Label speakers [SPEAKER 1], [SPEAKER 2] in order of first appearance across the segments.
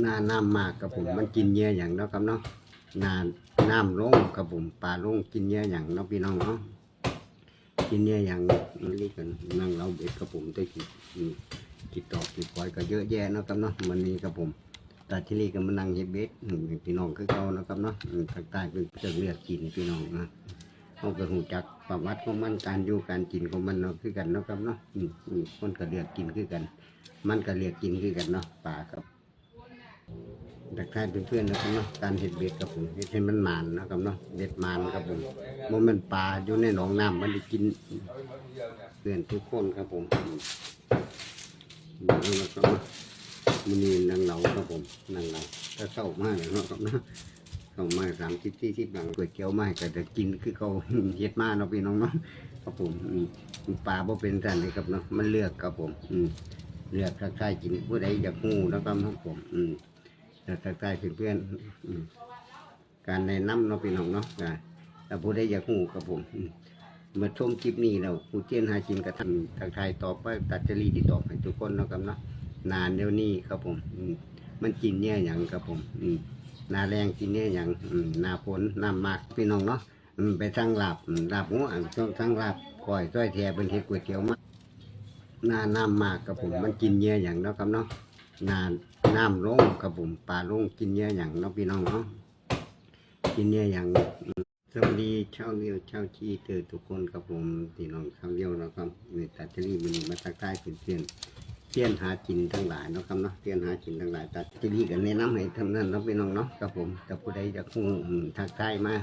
[SPEAKER 1] หน้าน้ำมากครับผมมันกินเยอะอย่างเนาะครับเนาะหน้าน้ำลงครับผมปลาลงกินเยอะอย่างเนาะพี่น้องเนาะกินเยอะอย่างมันเรียกกันนั่งเราเบ็ดครับผมได้กินกินตอกกินปล่อยก็เยอะแยะเนาะครับเนาะมันนี้ครับผมตาที่นี่ก็มานั่งเฮ็ดเบ็ดพี่น้องคือเก่านะครับเนาะอืมทางใต้เป็นจะเลือกกินพี่น้องนะเขาก็หูจักประวัติของมันการอยู่การกินของมันเนาะคือกันเนาะครับเนาะมีคนก็เลือกกินคือกัน มันก็เลือกกินคือกันเนาะปลาครับ ดักทายเพื่อนๆนะครับเนาะการเห็ดเบ็ดกับผมเห็ดให้มันหมานนะครับเนาะเบ็ดหมานครับผมมันมันปลาอยู่ในหนองน้ำมันได้กินเพื่อนทุกคนครับผมนี่นะครับเนาะมันนี่นางเหลาครับผมนางเหลาถ้าเข้ามากเลยเนาะครับเนาะเข้ามาสามสิบที่ที่บางก๋วยเตี๋ยวมาก็จะกินคือเขาเห็ดมาเนาะพี่น้องเนาะครับผมปลาบ่เป็นสันเลยครับเนาะมันเลือกครับผม อืมเลือกถ้าใครกินผู้ใดอยากหูนะครับครับผม อืม แต่ทักทายเพื่อนๆการแนะนำเนาะพี่น้องเนาะแต่ผู้ใดอยากหูกับผมอืมมาชมคลิปนี้เราผู้เจียนหาจินกระทำทักทายต่อไปตัดจรีติดต่อให้ทุกคนเนาะครับเนาะนานเดี๋ยวนี้ครับผมมันกินเนี่ยอย่างครับผมนาแรงกินเนี่ยอย่างนาฝนน้ำมากพี่น้องเนาะไปทั้งหลาบอืมลาบหัวอ่างทั้งหลาบก้อยต้อยแทเป็นเห็ดก๋วยเตี๋ยวมากนาน้ำมากครับผมมันกินเยอะอย่างเนาะครับเนาะน้ำน้ น้ำลงครับผมปลาลงกินเยอะอย่างเน้องพี่น้องเนาะกินเยอะอย่างสวัสดีเชาเลี้ยวเชาชีเตอทุกคนครับผมพี่น้องชาเลี้ยวนะครับมีตัดจรีมันมาทักทายเพื่อนเพื่อนเตี้ยนหากินทั้งหลายนะครับเนาะเตี้ยนหากินทั้งหลายตัดจรีกันแนะนำให้ทำนั้นเนาะพี่น้องเนาะครับผมแต่ผู้ใดจะคู่อืมทักทายมา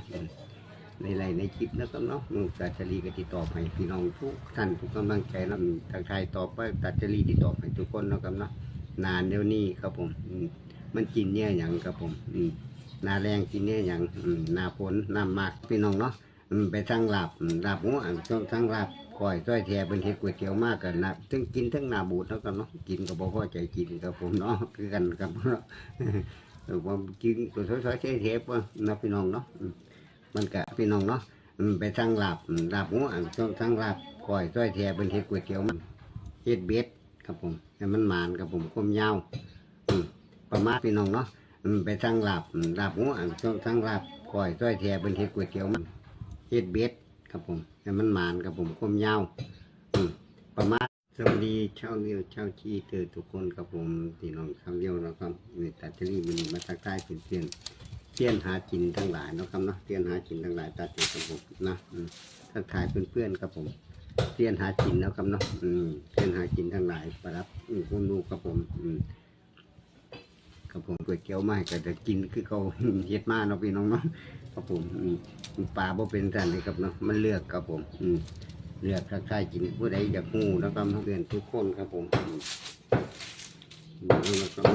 [SPEAKER 1] ในไลน์ในคลิปนะครับเนาะตัดจรีก็ติดต่อให้พี่น้องทุกท่านทุกกำลังใจแล้วอืมทักทายต่อไปตัดจรีติดต่อให้ทุกคนนะครับเนาะ นานเดี๋ยวนี้ครับผมมันกินเนี่ยอย่างครับผมนาแรงกินเนี่ยอย่างนาฝนน้ำมากพี่น้องเนาะไปทั้งหลาบอืมลาบหัวช่วงทั้งหลาบก้อยต้อยแทเป็นเห็ดก๋วยเตี๋ยวมากกันนะทั้งกินทั้งนาบูดแล้วกันเนาะกินก็บอกว่าใจกินครับผมเนาะคือกันครับเนาะแต่ว่ากินตัวซอยๆเทปว่านะพี่น้องเนาะมันกะพี่น้องเนาะไปทั้งหลาบอืมลาบหัวช่วงทั้งหลาบก้อยต้อยแทเป็นเห็ดก๋วยเตี๋ยวมากเห็ดเบ็ดครับผม ให้มันหมานครับผมคมยาวประมาณพี่น้องเนาะไปทั้งหลาบอืมลาบหัวอ่างช่วงทั้งลาบก้อยต้อยแทเป็นเห็ดก๋วยเตี๋ยวมันเห็ดเบ็ดครับผมให้มันหมานครับผมคมยาวประมาณสวัสดีชาวเลี้ยวชาวชีเตอทุกคนครับผมพี่น้องชาวเลี้ยวนะครับมีตัดจรีมันมาทักทายเพื่อนเพื่อนเตี้ยนหากินทั้งหลายนะครับเนาะเตี้ยนหากินทั้งหลายตัดอยู่ครับผมนะทักทายเพื่อนๆครับผม เรียนหากินแล้วครับเนาะอืมเรียนหากินทั้งหลายประรับอืมคุณดูครับผม อืมครับผมก๋วยเตี๋ยวมาก็จะกินคือเขาเฮ็ดมาเนาะพี่น้องเนาะครับผมอืมปลาบ่เป็นสันเลยครับเนาะมันเลือกครับผม อืมเลือกถ้าใครกินผู้ใดอยากหูนะครับเพื่อนทุกคนครับผมอืมนี่นะครับ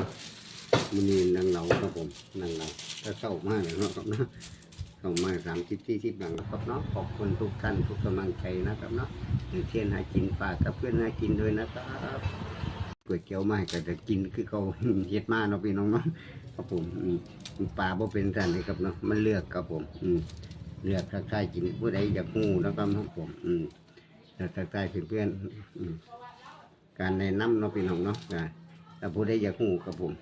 [SPEAKER 1] มันนี่นางเหลาครับผมนางเหลาถ้าเข้ามากเลยเนาะครับเนาะ เข้ามาสามสิบที่สิบหลังครับเนาะขอบคุณทุกท่านทุกกำลังใจนะครับเนาะอย่างเช่นหากินฝากกับเพื่อนหากินด้วยนะครับก๋วยเตี๋ยวมาก็จะกินคือเขาเฮ็ดมาเนาะพี่น้องเนาะครับผมปลาบ่เป็นสันเลยครับเนาะมันเลือกครับผมอืมเลือกถ้าใครกินผู้ใดอยากหูนะครับครับผมอืมแต่ถ้าใครเพื่อนๆอืมการแนะนำเนาะพี่น้องเนาะแต่ผู้ใดอยากหูครับผม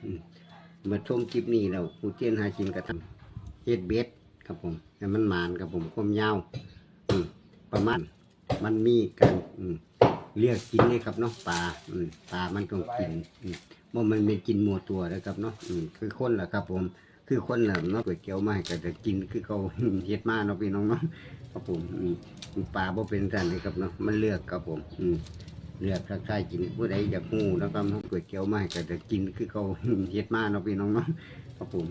[SPEAKER 1] มมาชมคลิปนี้เราผู้เจียนหากินกระทำเฮ็ดเบ็ด ครับผมให้มันหมานครับผมความยาวประมาณมันมีการเลือกกินนี่ครับเนาะปลาปลามันต้องกินว่ามันไม่กินมัวตัวนะครับเนาะคือคนแหละครับ ผมคือคนแหละเนาะก๋วยเตี๋ยวมาก็จะกินคือเขาเฮ็ดมาเนาะพี่น้องเนาะครับผมปลาบ่เป็นสันเลยครับเนาะมันเลือกครับผมอืเลือกถ้าใครกินผู้ใดอยากหูนะครับเนาะก๋วยเตี๋ยวมาก็จะกินคือเขาเฮ็ดมาเนาะพี่น้องเนาะครับผม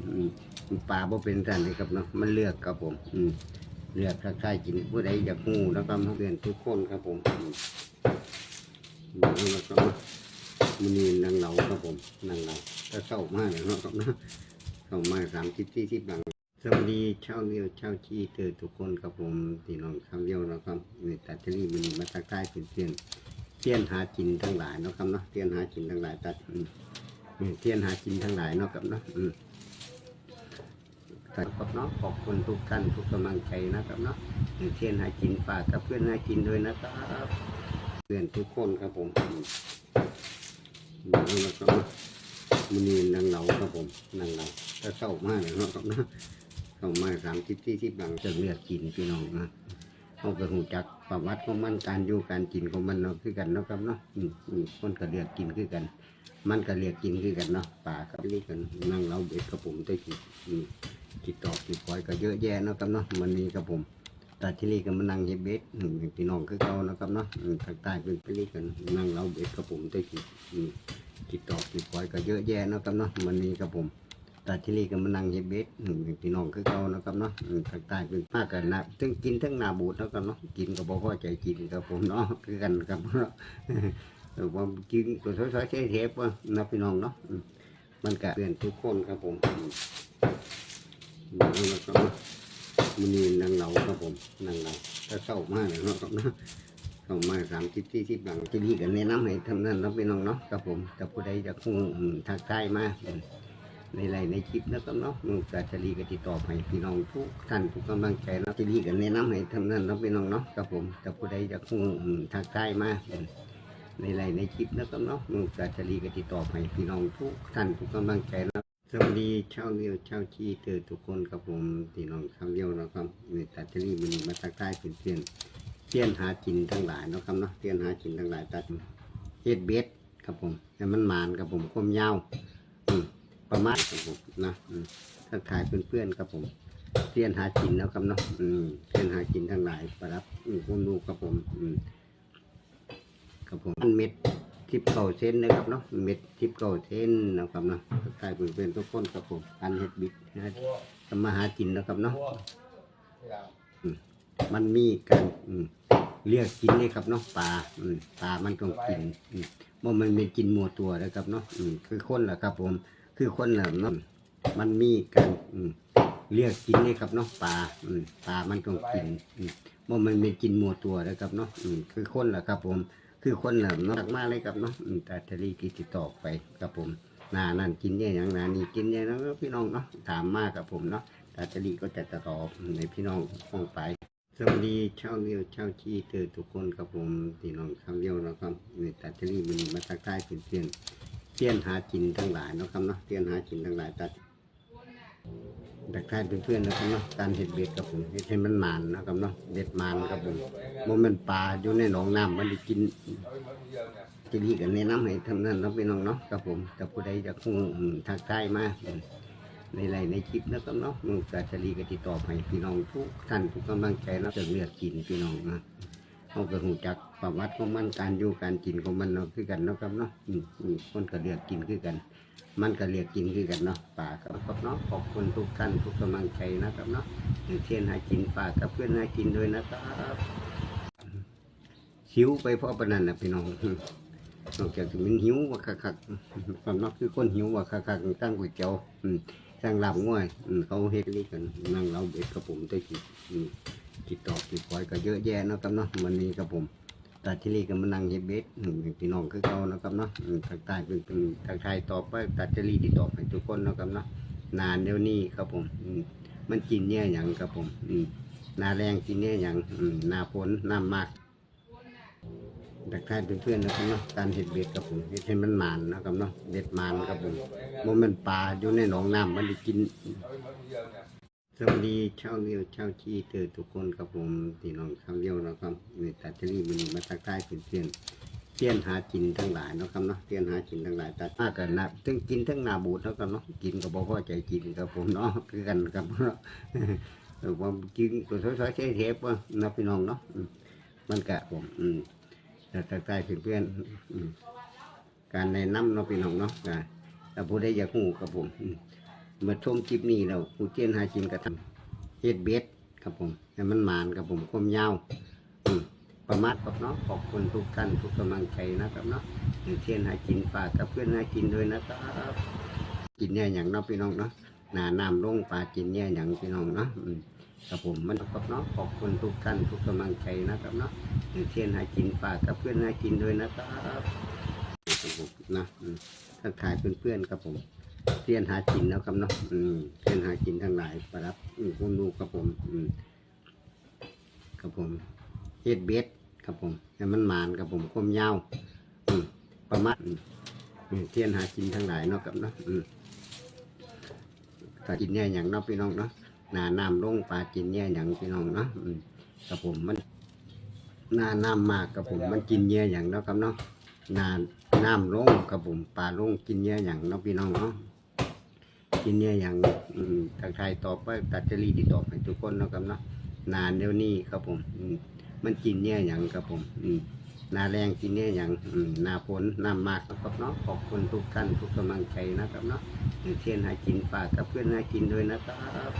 [SPEAKER 1] ปลาบ่เป็นสันเลยครับเนาะมันเลือกครับผม อืมเลือกถ้าใครกินผู้ใดอยากหูนะครับเพื่อนทุกคนครับผมมนี่นะครับเนาะมันนี่นางเหลาครับผมนางเหลาถ้าเข้ามากเลยเนาะครับเนาะเข้ามาสามสิบที่สิบหลังสวัสดีชาเลี้ยวชาชีเตอทุกคนครับผมพี่น้องชาเลี้ยวนะครับมีตัดจรีมันมาทักทายเพื่อนเพื่อนเตี้ยนหากินทั้งหลายเนาะครับเนาะเตี้ยนหากินทั้งหลายตัดเตี้ยนหากินทั้งหลายเนาะครับเนาะ อืมครับเนาะขอบคุณทุกท่านทุกกำลังใจนะครับเนาะอย่างเช่นห้กินฝากกับเพื่อนห้กินด้วยนะครับเพื่อนทุกคนครับผมนี่นะครับเนาะมันนี่นางเหลาครับผมนางเหลาถ้าเข้ามากเลยนาะครับเนะเข้ามาสามสิบที่สิบหลังจะเลือกกินพี่น้องนะเขาก็หูจักประวัติของมันการอยู่การกินของมันเนาะคือกันเนาะครับเนาะอืมอืมคนก็เลือกกินคือกัน มันก็เลือกกินคือกันเนาะป่ากับนี่กันนางเหลาเบ็ดกับผมได้กินอืม ติดต่อติดปล่อยก็เยอะแยะนะครับเนาะมันนี่ครับผมตาที่นี่ก็มานั่งเฮ็ดเบ็ดอืมพี่น้องคือเก่านะครับเนาะทางใต้เป็นไปนี่กันนั่งเราเบ็ดกับผมได้กินอืมติดต่อติดปล่อยก็เยอะแยะนะครับเนาะมันนี้ครับผมตาที่นี่ก็มานั่งเฮ็ดเบ็ดอืมพี่น้องคือเก่านะครับเนาะทางใต้เป็นมากกันนะทั้งกินทั้งนาบูดนะครับเนาะกินก็บ่พอใจกินครับผมเนาะคือกันครับเนาะว่ากินก็สวยๆเทปว่านะพี่น้องเนาะมันก็เตือนทุกคนครับผม แล้วก็มันนี่นางเหลาครับผมนางเหลาถ้าเข้ามากเลยเนาะครับนะเข้ามาสามสิบที่สิบหลังจะดีกันแนะนำให้ทำนั้นเราไปน้องเนาะครับผมแต่ผู้ใดจะคงอืมทางใต้มาอืมในไรในคลิปนะครับเนาะมก็จะดีก็ติดต่อให้พี่น้องทุกท่านทุกกำลังใจเนาะจะดีกันแนะนำให้ทำนั้นเราไปน้องเนาะครับผมแต่ผู้ใดจะคงอืมทางใต้มาอืมในไรในคลิปนะครับเนาะมก็จะดีก็ติดต่อให้พี่น้องทุกท่านทุกกำลังใจเนาะ สวัสดีชาวเรียวชาวชีเตอทุกคนครับผมพี่น้องชาวเรียวนะครับมีตัดที่นี่มันมาทักทายเป็นเพื่อนเพื่อนหากินทั้งหลายนะครับเนาะเพื่อนหากินทั้งหลายตัดเฮ็ดเบ็ดครับผมแต่มันหมานครับผมคมยาวประมาณครับผมนะอืมทักทายเพื่อนๆครับผมเพื่อนหากินแล้วครับเนาะเพื่อนหากินทั้งหลายประรับความรู้ครับผมอืมครับผมอันเม็ด ทิปเก่าเส้นนะครับเนาะเม็ดทิปเก่าเส้นนะครับเนาะทักทายเพื่อนทุกคนครับผมการเฮ็ดบิ๊กนะทำมาหากินนะครับเนาะมันมีการอืมเรียกกินเลยครับเนาะปลาอืมปลามันต้องกินอืมว่มันเป็นกินมัวตัวนะครับเนาะอืมคือคนแหละครับผม คือคนแหละเนาะมันมีการอืมเรียกกินเลยครับเนาะปลาอืมปลามันต้องกินอืมว่มันเป็นกินมัวตัวนะครับเนาะอืมคือคนแหละครับผม คือคนเหล่านักมากเลยครับเนาะอืมต่ทะเลกิติดต่อไปครับผมนานั่นกินเนี่ยอย่างนานี่กินเนี่ยนะพี่น้องเนาะถามมากกับผมเนาะต่ทะเลก็จะตอบในพี่น้องห้องไปสวัสดีชาวเรียวชาวชีเตอทุกคนครับผมพี่น้องชาวเรียวนะครับในแต่ทะเลมันมาทักทายเป็นเพื่อนเพื่อนหากินทั้งหลายนะครับเนาะเพื่อนหากินทั้งหลายตั ดทักทายเพื่อนๆนะครับเนาะการเห็ดเบ็ดกับผมเห็ดให้มันมานนะครับเนาะเบ็ดมานครับผมมันเป็นปลาอยู่ในหนองน้ำมันได้กินจะดีกันแนะนำให้ทำนั้นเราไปน้องเนาะครับผมแต่ผู้ใดจะคงทักทายมาในไรในคลิปนะครับเนาะมันก็จะดีก็ติดต่อให้พี่น้องทุกท่านทุกกำลังใจเนาะจะเลือกกินพี่น้องนะ เขาก็หูจักประวัติของมันการอยู่การกินของมันเนาะคือกันเนาะครับเนาะอืมอืมคนก็เลือกกินคือกัน มันก็เรียกกินคือกันเนาะป่ากับครับเนาะขอบคุณทุกท่านทุกกำลังใจนะครับเนาะอย่างเช่นหากินป่ากับเพื่อนหากินด้วยนะครับหิวไปเพราะปานนันนะพี่น้องนอกจากจะมันหิวว่าคักๆความนอกคือคนหิวว่าคักๆตั้งก๋วยเตี๋ยวอืมตั้งลาบง่วยอืมเขาเฮ็ดนี่กันนั่งเราเบ็ดกับผมได้กินอืม ติดต่อติดปล่อยก็เยอะแยะนะครับเนาะมันนี้กับผมตาที่นี่ก็มานั่งเฮ็ดเบ็ดอืมพี่น้องคือเก่านะครับเนาะทางใต้เป็นเป็นทางไทยต่อไปตาที่นี่ติดต่อไปทุกคนนะครับเนาะนานเดี๋ยวนี้ครับผมมันกินเนี่ยอย่างครับผมอืนาแรงกินเนี่ยอย่างอืนาฝนน้ำมากทักทายเพื่อนๆนะครับเนาะการเห็ดเบ็ดครับผมเฮ็ดให้มันมานนะครับเนาะเบ็ดมานครับผมมันเป็นปลาอยู่ในหนองน้ำมันได้กิน สวัสดีชาวเรียวชาวชีเตอทุกคนครับผมพี่น้องชาวเรียวนะครับในตัดที่นี่มันมาทักทายเป็นเพื่อนเพื่อนหากินทั้งหลายนะครับเนาะเพื่อนหากินทั้งหลายตัดมากกันนะทั้งกินทั้งนาบูดเท่ากันเนาะกินก็บ่อใจกินครับผมเนาะคือกันครับเนาะผมกินก็สวยๆเทปว่านะพี่น้องเนาะมันกะผมอืมต่ทักทายเป็นเพื่อนการแนะนำเนาะพี่น้องเนาะแต่ผู้ใดอยากหูกับผม มเมื่อชมคลิปนี้แล้วกูเจียนหากินกระทำเฮ็ดเบ็ดครับผมให้มันมานครับผมความยาวประมาทครับเนาะขอบคุณทุกท่านทุกกำลังใจนะครับเนาะอย่างเช่นหากินฝากกับเพื่อนหากินด้วยนะครับกินเนี่ยอย่างเนาะพี่น้องเนาะหนาน้ำลงปลากินเนี่ยอย่างพี่น้องเนาะครับผมมันครับเนาะขอบคุณทุกท่านทุกกำลังใจนะครับเนาะอย่างเช่นหากินฝากกับเพื่อนหากินด้วยนะครับนะทักทายเพื่อนๆครับผม เพียนหากินแล้วครับเนาะอืมเพียนหากินทั้งหลายประรับอืมคุณลูกครับผม อืมครับผมเฮ็ดเบ็ดครับผมให้มันหมานครับผมคมยาวอืมประมาณอืมเทียนหากินทั้งหลายเนาะครับเนาะอืมปลากินเนี่ยอย่างเนาะพี่น้องเนาะหนาน้ำลงปลากินเนี่ยอย่างพี่น้องเนาะอืมครับผมมันหนาน้ำมากครับผม มันกินเนี่ยอย่างเนาะครับเนาะหนาน้ำลงครับผมปลาลงกินเนี่ยอย่างเนาะพี่น้องเนาะ กินเนี่ยอย่างทางไทยตอบว่าตัดจรีที่ตอบให้ทุกคนนะครับเนาะนานเดี๋ยวนี้ครับผมอืมันกินเนี่ยอย่างครับผมอืนาแรงกินเนี่ยอย่างนาฝนน้ำมากนะครับเนาะขอบคุณทุกท่านทุกกำลังใจนะครับเนาะอย่าเช่นให้กินฝากกับเพื่อนให้กินด้วยนะครับ